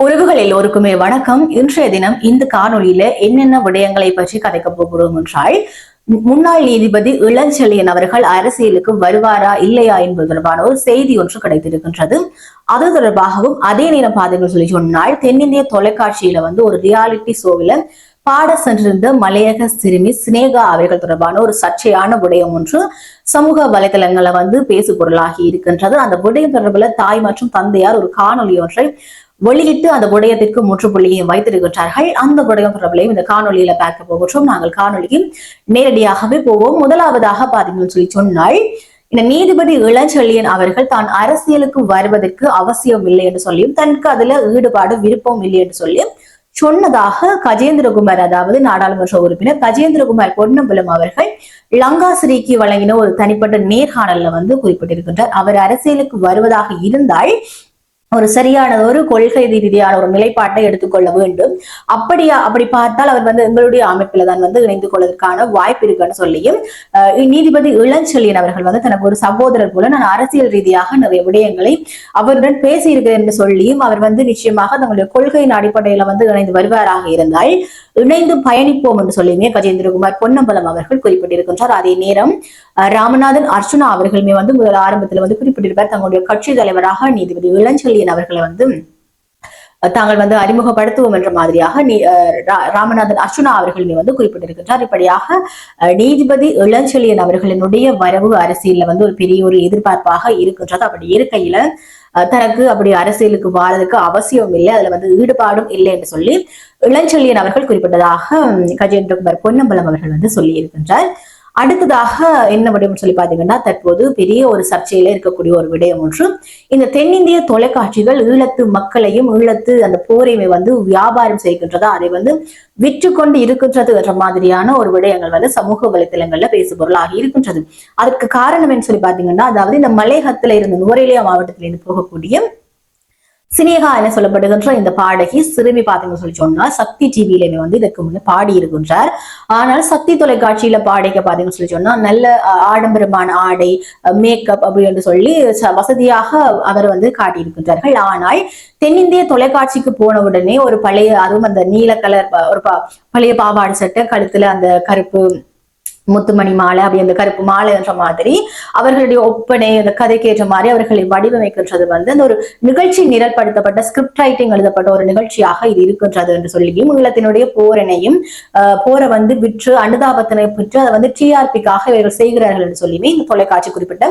உறவுகள் எல்லோருக்குமே வணக்கம். இன்றைய தினம் இந்த காணொலியில என்னென்ன விடயங்களை பற்றி கதைக்க போகிறோம் என்றால் முன்னாள் நீதிபதி இளஞ்செழியன் அவர்கள் அரசியலுக்கு வருவாரா இல்லையா என்பது தொடர்பான ஒரு செய்தி ஒன்று கிடைத்திருக்கின்றது. அது தொடர்பாகவும் அதே நேரம் பாதைகள் சொல்லி சொன்னால் தென்னிந்திய தொலைக்காட்சியில வந்து ஒரு ரியாலிட்டி ஷோவில பாட சென்றிருந்த மலையக சிறுமி சினேகா அவர்கள் தொடர்பான ஒரு சர்ச்சையான விடயம் ஒன்று சமூக வலைதளங்களை வந்து பேசு பொருளாகி இருக்கின்றது. அந்த விடயம் தொடர்பில் தாய் மற்றும் தந்தையார் ஒரு காணொலி ஒன்றை வெளியிட்டு அந்த விடயத்திற்கு முற்றுப்புள்ளியை வைத்திருக்கின்றார்கள். அந்த விடயம் தொடர்பிலையும் இந்த காணொலியில பார்க்க போகிறோம் நாங்கள் காணொலிக்கு நேரடியாகவே போவோம். முதலாவதாக பாத்தீங்கன்னு சொல்லி சொன்னால் இந்த நீதிபதி இளஞ்செழியன் அவர்கள் தான் அரசியலுக்கு வருவதற்கு அவசியம் இல்லை என்று சொல்லியும் தனக்கு அதுல ஈடுபாடு விருப்பம் இல்லை என்று சொல்லியும் சொன்னதாக கஜேந்திரகுமார் அதாவது நாடாளுமன்ற உறுப்பினர் கஜேந்திரகுமார் பொன்னம்பலம் அவர்கள் லங்கா லங்காசிரிக்கு வழங்கின ஒரு தனிப்பட்ட நேர்காணல்ல வந்து குறிப்பிட்டிருக்கின்றார். அவர் அரசியலுக்கு வருவதாக இருந்தால் ஒரு சரியான ஒரு கொள்கை ரீதியான ஒரு நிலைப்பாட்டை எடுத்துக்கொள்ள வேண்டும். அப்படியா அப்படி பார்த்தால் அவர் வந்து எங்களுடைய அமைப்பில தான் வந்து இணைந்து கொள்வதற்கான வாய்ப்பு இருக்குன்னு சொல்லியும் நீதிபதி இளஞ்செழியன் அவர்கள் வந்து தனக்கு ஒரு சகோதரர் போல நான் அரசியல் ரீதியாக நிறைய விடயங்களை அவருடன் பேசியிருக்கிறேன் என்று சொல்லியும் அவர் வந்து நிச்சயமாக தங்களுடைய கொள்கையின் அடிப்படையில வந்து இணைந்து வருவாராக இருந்தால் இணைந்து பயணிப்போம் என்று சொல்லியுமே கஜேந்திரகுமார் பொன்னம்பலம் அவர்கள் குறிப்பிட்டிருக்கின்றார். அதே நேரம் ராமநாதன் அர்ச்சுனா அவர்களுமே வந்து முதல் ஆரம்பத்தில் வந்து குறிப்பிட்டிருப்பார். தங்களுடைய கட்சி தலைவராக நீதிபதி இளஞ்செழியன் அவர்களை வந்து தாங்கள் வந்து அறிமுகப்படுத்துவோம் என்ற மாதிரியாக நீ- ராமநாதன் அர்ச்சுனா அவர்களுமே வந்து குறிப்பிட்டிருக்கின்றார். இப்படியாக நீதிபதி இளஞ்செழியன் அவர்களினுடைய வரவு அரசியல்ல வந்து ஒரு பெரிய ஒரு எதிர்பார்ப்பாக இருக்கின்றது. அப்படி இருக்கையில தனக்கு அப்படி அரசியலுக்கு வாழறதுக்கு அவசியம் இல்லை அதுல வந்து ஈடுபாடும் இல்லை என்று சொல்லி இளஞ்செழியன் அவர்கள் குறிப்பிட்டதாக கஜேந்திரகுமார் பொன்னம்பலம் அவர்கள் வந்து சொல்லி இருக்கின்றார் அடுத்ததாக என்ன விடயம் சொல்லி பார்த்தீங்கன்னா தற்போது பெரிய ஒரு சர்ச்சையில இருக்கக்கூடிய ஒரு விடயம் ஒன்று. இந்த தென்னிந்திய தொலைக்காட்சிகள் ஈழத்து மக்களையும் ஈழத்து அந்த போரையுமே வந்து வியாபாரம் செய்கின்றதா அதை வந்து விற்று கொண்டு இருக்கின்றது என்ற மாதிரியான ஒரு விடயங்கள் வந்து சமூக வலைத்தளங்கள்ல பேசுபொருளாகி இருக்கின்றது. அதற்கு காரணம் என்ன சொல்லி பாத்தீங்கன்னா அதாவது இந்த மலையகத்துல இருந்து நுவரெலியா மாவட்டத்தில இருந்து போகக்கூடிய சினேகா என சொல்லப்படுகின்ற இந்த பாடகி சிறுமி பாத்தீங்கன்னு சொல்லி சொன்னா சக்தி டிவியில வந்து இதற்கு முன்னே பாடி இருக்கின்றார். ஆனால் சக்தி தொலைக்காட்சியில பாடிக்க பாத்தீங்கன்னு சொல்லி சொன்னா நல்ல ஆடம்பரமான ஆடை மேக்கப் அப்படி என்று சொல்லி ச- வசதியாக அவர் வந்து காட்டியிருக்கின்றார்கள். ஆனால் தென்னிந்திய தொலைக்காட்சிக்கு போன உடனே ஒரு பழைய அதுவும் அந்த நீல கலர் ஒரு பழைய பாவாடை சட்டை கழுத்துல அந்த கருப்பு முத்துமணி மாலை அப்படி அந்த கருப்பு மாலை என்ற மாதிரி அவர்களுடைய ஒப்பனை அந்த கதைக்கேற்ற மாதிரி அவர்களை வடிவமைக்கின்றது வந்து அந்த ஒரு நிகழ்ச்சி நிரல்படுத்தப்பட்ட ஸ்கிரிப்ட் ரைட்டிங் எழுதப்பட்ட ஒரு நிகழ்ச்சியாக இது இருக்கின்றது என்று சொல்லியும் ஈழத்தினுடைய போரனையும் போரை வந்து விற்று அனுதாபத்தினை பெற்று அதை வந்து டிஆர்பிக்காக இவர்கள் செய்கிறார்கள் என்று சொல்லியுமே இந்த தொலைக்காட்சி குறிப்பிட்ட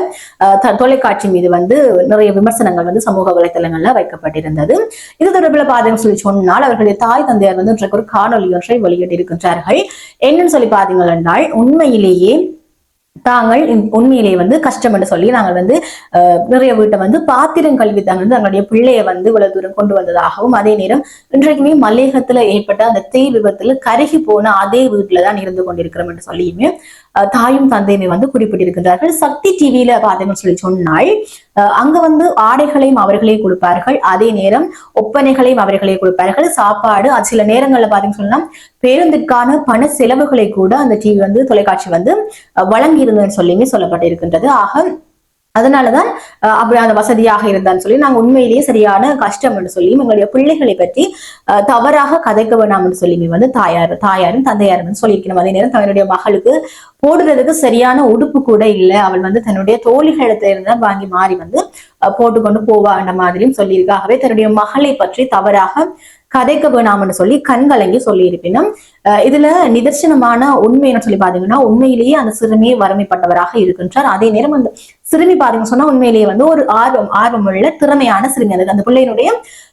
தொலைக்காட்சி மீது வந்து நிறைய விமர்சனங்கள் வந்து சமூக வலைத்தளங்கள்ல வைக்கப்பட்டிருந்தது. இது தொடர்பில் பாத்தீங்கன்னு சொல்லி சொன்னால் அவர்களுடைய தாய் தந்தையார் வந்து இன்றைக்கு ஒரு காணொலி ஒன்றை வெளியிட்டிருக்கின்றார்கள். என்னன்னு சொல்லி பாத்தீங்கன்னா உண்மை உண்மையிலேயே தாங்கள் இந்த- உண்மையிலேயே வந்து கஷ்டம் என்று சொல்லி நாங்கள் வந்து நிறைய வீட்டை வந்து பாத்திரம் கல்வி தான் வந்து தங்களுடைய பிள்ளையை வந்து இவ்வளவு தூரம் கொண்டு வந்ததாகவும் அதே நேரம் இன்றைக்குமே மல்லேகத்துல ஏற்பட்ட அந்த தீ விபத்துல கருகி போன அதே வீட்டுல தான் இருந்து கொண்டிருக்கிறோம் என்று சொல்லியுமே தாயும் தந்தையுமே வந்து குறிப்பிட்டிருக்கின்றார்கள். சக்தி டிவியில பாத்தீங்கன்னு சொல்லி சொன்னால் அங்க வந்து ஆடைகளையும் அவர்களே கொடுப்பார்கள். அதே நேரம் ஒப்பனைகளையும் அவர்களே கொடுப்பார்கள். சாப்பாடு அது சில நேரங்கள்ல பாத்தீங்கன்னு சொன்னா பேருந்திற்கான பண செலவுகளை கூட அந்த டிவி வந்து தொலைக்காட்சி வந்து அஹ், வழங்கியிருந்ததுன்னு சொல்லியுமே சொல்லப்பட்டிருக்கின்றது. ஆக அதனாலதான் அப்படி அந்த வசதியாக இருந்தான்னு சொல்லி நாங்க உண்மையிலேயே சரியான கஷ்டம் என்று சொல்லி எங்களுடைய பிள்ளைகளை பற்றி அஹ், தவறாக கதைக்க வேணாம்னு என்று சொல்லி வந்து தாயார் தாயாரும் தந்தையாரும் வந்து சொல்லியிருக்கணும். அதே நேரம் தன்னுடைய மகளுக்கு போடுறதுக்கு சரியான உடுப்பு கூட இல்லை. அவள் வந்து தன்னுடைய தோழிகளிடத்துல இருந்தா வாங்கி மாறி வந்து அஹ், போட்டுக்கொண்டு போவா அந்த மாதிரியும் சொல்லியிருக்காகவே தன்னுடைய மகளை பற்றி தவறாக கதைக்க வேணாம்னு சொல்லி கண்கலங்கி சொல்லியிருப்பினும் அஹ் இதுல நிதர்சனமான உண்மைன்னு சொல்லி பாத்தீங்கன்னா உண்மையிலேயே அந்த சிறுமி வறுமைப்பட்டவராக இருக்கின்றார். அதே நேரம் அந்த சிறுமி பாத்தீங்க சொன்னா உண்மையிலேயே வந்து ஒரு ஆர்வம் ஆர்வமுள்ள திறமையான சிறுமி அந்த அந்த பிள்ளையினுடைய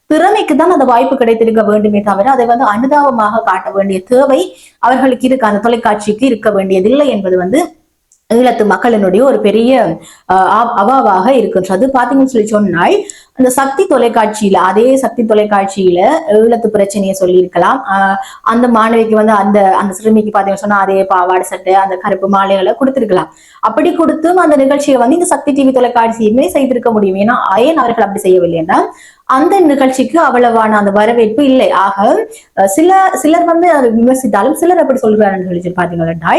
திறமைக்கு தான் அந்த வாய்ப்பு கிடைத்திருக்க வேண்டுமே தவிர அதை வந்து அனுதாபமாக காட்ட வேண்டிய தேவை அவர்களுக்கு இருக்க. அந்த தொலைக்காட்சிக்கு இருக்க வேண்டியதில்லை என்பது வந்து ஈழத்து மக்களினுடைய ஒரு பெரிய அஹ், அவாவாக இருக்கின்றது. பாத்தீங்கன்னு சொல்லி சொன்னால் அந்த சக்தி தொலைக்காட்சியில அதே சக்தி தொலைக்காட்சியில ஈழத்து பிரச்சனையை சொல்லியிருக்கலாம். ஆஹ் அந்த மாணவிக்கு வந்து அந்த அந்த சிறுமிக்கு பாத்தீங்கன்னு சொன்னா அதே பாவாடை சட்டை அந்த கருப்பு மாலைகளை கொடுத்திருக்கலாம். அப்படி கொடுத்தும் அந்த நிகழ்ச்சியை வந்து இந்த சக்தி டிவி தொலைக்காட்சியுமே செய்திருக்க முடியும். ஏன்னா ஏன் அவர்கள் அப்படி செய்யவில்லை என்றால் அந்த நிகழ்ச்சிக்கு அவ்வளவான அந்த வரவேற்பு இல்லை. ஆக சில சிலர் வந்து அதை விமர்சித்தாலும் சிலர் அப்படி சொல்றாருன்னு சொல்லி பாத்தீங்கன்னா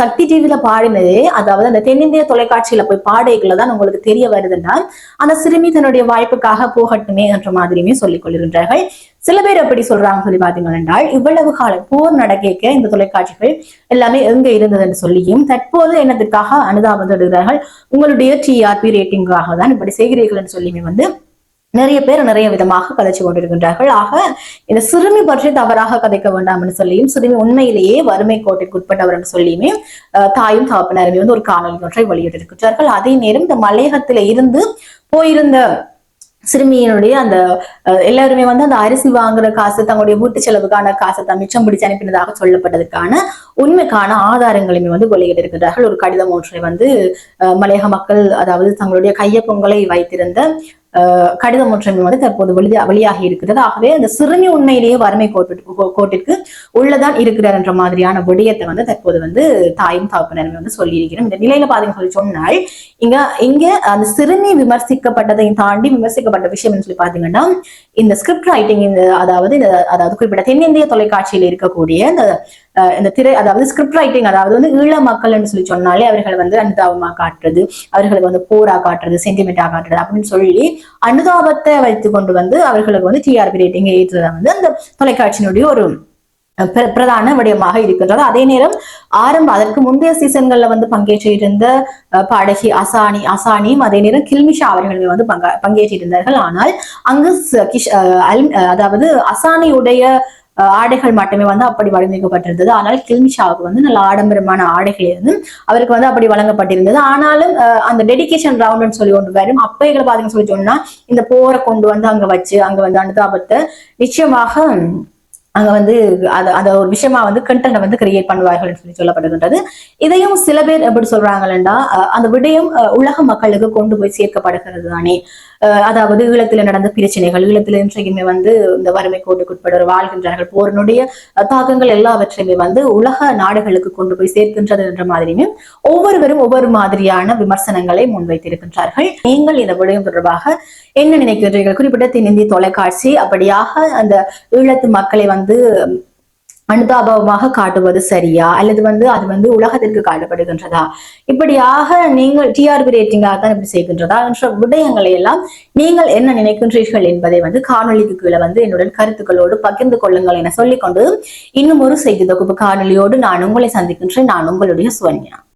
சக்தி டிவில பாடினதே அதாவது அந்த தென்னிந்திய தொலைக்காட்சியில போய் பாடைகளை தான் உங்களுக்கு தெரிய வருதுன்னா அந்த சிறுமி தன்னுடைய வாய்ப்புக்காக போகட்டுமே என்ற மாதிரியுமே சொல்லிக் கொள்கின்றார்கள். சில பேர் எப்படி சொல்றாங்க சொல்லி பார்த்தீங்கன்னா என்றால் இவ்வளவு காலம் போர் நடக்க இந்த தொலைக்காட்சிகள் எல்லாமே எங்க இருந்தது என்று சொல்லியும் தற்போது என்னத்திற்காக அனுதாபம் தடுகிறார்கள் உங்களுடைய டிஆர்பி ரேட்டிங்காக தான் இப்படி செய்கிறீர்கள் என்று சொல்லியுமே வந்து நிறைய பேர் நிறைய விதமாக கதைச்சு கொண்டிருக்கின்றார்கள். ஆக இந்த சிறுமி பற்றி தவறாக கதைக்க வேண்டாம் என்று சொல்லியும் சிறுமி உண்மையிலேயே வறுமை கோட்டிற்கு உட்பட்டவர் என்று சொல்லியுமே தாயும் தகப்பனருமே வந்து ஒரு காணொலி ஒன்றை வெளியிட்டிருக்கிறார்கள் அதே நேரம் இந்த மலையகத்தில இருந்து போயிருந்த சிறுமியினுடைய அந்த அஹ், எல்லாருமே வந்து அந்த அரிசி வாங்குற காசு தங்களுடைய வீட்டு செலவுக்கான காசை தான் மிச்சம் பிடிச்சு அனுப்பினதாக சொல்லப்பட்டதுக்கான உண்மைக்கான ஆதாரங்களையுமே வந்து வெளியிட்டிருக்கிறார்கள் ஒரு கடிதம் ஒன்றை வந்து மலையக மக்கள் அதாவது தங்களுடைய கையப்பொங்கலை வைத்திருந்த கடிதம் ஒன்றை வந்து தற்போது வெளி வெளியாகி இருக்கிறது. ஆகவே அந்த சிறுமி உண்மையிலேயே வறுமை கோட்டிற்கு கோ- கோட்டிற்கு உள்ளதான் இருக்கிறார் என்ற மாதிரியான விடயத்தை வந்து தற்போது வந்து தாயும் தகப்பனருமே வந்து சொல்லியிருக்கிறோம். இந்த நிலையில பாத்தீங்க சொல்லி சொன்னால் இங்க இங்க அந்த சிறுமி விமர்சிக்கப்பட்டதையும் தாண்டி விமர்சிக்கப்பட்ட விஷயம் சொல்லி பாத்தீங்கன்னா இந்த ஸ்கிரிப்ட் ரைட்டிங் இந்த அதாவது இந்த அதாவது குறிப்பிட்ட தென்னிந்திய தொலைக்காட்சியில் இருக்கக்கூடிய இந்த இந்த திரை அதாவது ஸ்கிரிப்ட் ரைட்டிங் அதாவது வந்து ஈழ மக்கள்னு சொல்லி சொன்னாலே அவர்கள் வந்து அனுதாபமா காட்டுறது அவர்களுக்கு வந்து போரா காட்டுறது சென்டிமெண்டா காட்டுறது அப்படின்னு சொல்லி அனுதாபத்தை வைத்து கொண்டு வந்து அவர்களுக்கு வந்து டிஆர்பி ரேட்டிங் ஏற்றுறத வந்து அந்த தொலைக்காட்சியினுடைய ஒரு பிர- பிரதான விடயமாக இருக்கின்றது. அதே நேரம் ஆரம்ப அதற்கு முந்தைய சீசன்கள்ல வந்து பங்கேற்றிருந்த அஹ், பாடகி அசானி அசானியும் அதே நேரம் கில்மிஷா அவர்களுமே வந்து பங்கா பங்கேற்றிருந்தார்கள். ஆனால் அங்கு அஹ், அதாவது அசானியுடைய ஆடைகள் மட்டுமே வந்து அப்படி வடிவமைக்கப்பட்டிருந்தது ஆனால் கில்மிஷாவுக்கு வந்து நல்ல ஆடம்பரமான ஆடைகள் இருந்து அவருக்கு வந்து அப்படி வழங்கப்பட்டிருந்தது. ஆனாலும் அஹ், அந்த டெடிக்கேஷன் ரவுண்ட்னு சொல்லி ஒன்று வரும். அப்பைகளை பாத்தீங்கன்னு சொல்லி சொன்னா இந்த போரை கொண்டு வந்து அங்க வச்சு அங்க வந்து அனுதாபத்தை நிச்சயமாக அங்க வந்து அதை அத ஒரு விஷயமா வந்து கண்டென்ட் வந்து கிரியேட் பண்ணுவார்கள் சொல்லி சொல்லப்படுகின்றது. இதையும் சில பேர் எப்படி சொல்றாங்கன்னா அந்த விடயம் அஹ், உலக மக்களுக்கு கொண்டு போய் சேர்க்கப்படுகிறது தானே. அதாவது ஈழத்துல நடந்த பிரச்சனைகள் ஈழத்துல இன்றைக்குமே வந்து இந்த வறுமை கோட்டுக்குட்பட வாழ்கின்றார்கள். போரினுடைய தாக்கங்கள் எல்லாவற்றையுமே வந்து உலக நாடுகளுக்கு கொண்டு போய் சேர்க்கின்றது என்ற மாதிரியுமே ஒவ்வொருவரும் ஒவ்வொரு மாதிரியான விமர்சனங்களை முன்வைத்திருக்கின்றார்கள். நீங்கள் இந்த விடயம் தொடர்பாக என்ன நினைக்கின்றீர்கள்? குறிப்பிட்ட தென்னிந்திய தொலைக்காட்சி அப்படியாக அந்த ஈழத்து மக்களை வந்து அனுதாபமாக காட்டுவது சரியா? அல்லது வந்து அது வந்து உலகத்திற்கு காட்டப்படுகின்றதா? இப்படியாக நீங்கள் டிஆர்பி ரேட்டிங்காக தான் இப்படி செய்கின்றதா? என்ற விடயங்களை எல்லாம் நீங்கள் என்ன நினைக்கின்றீர்கள் என்பதை வந்து காணொளிக்கு கீழே வந்து என்னுடன் கருத்துக்களோடு பகிர்ந்து கொள்ளுங்கள் என சொல்லிக்கொண்டு இன்னும் ஒரு செய்தி தொகுப்பு காணொளியோடு நான் உங்களை சந்திக்கின்றேன். நான் உங்களுடைய சுவன்யா.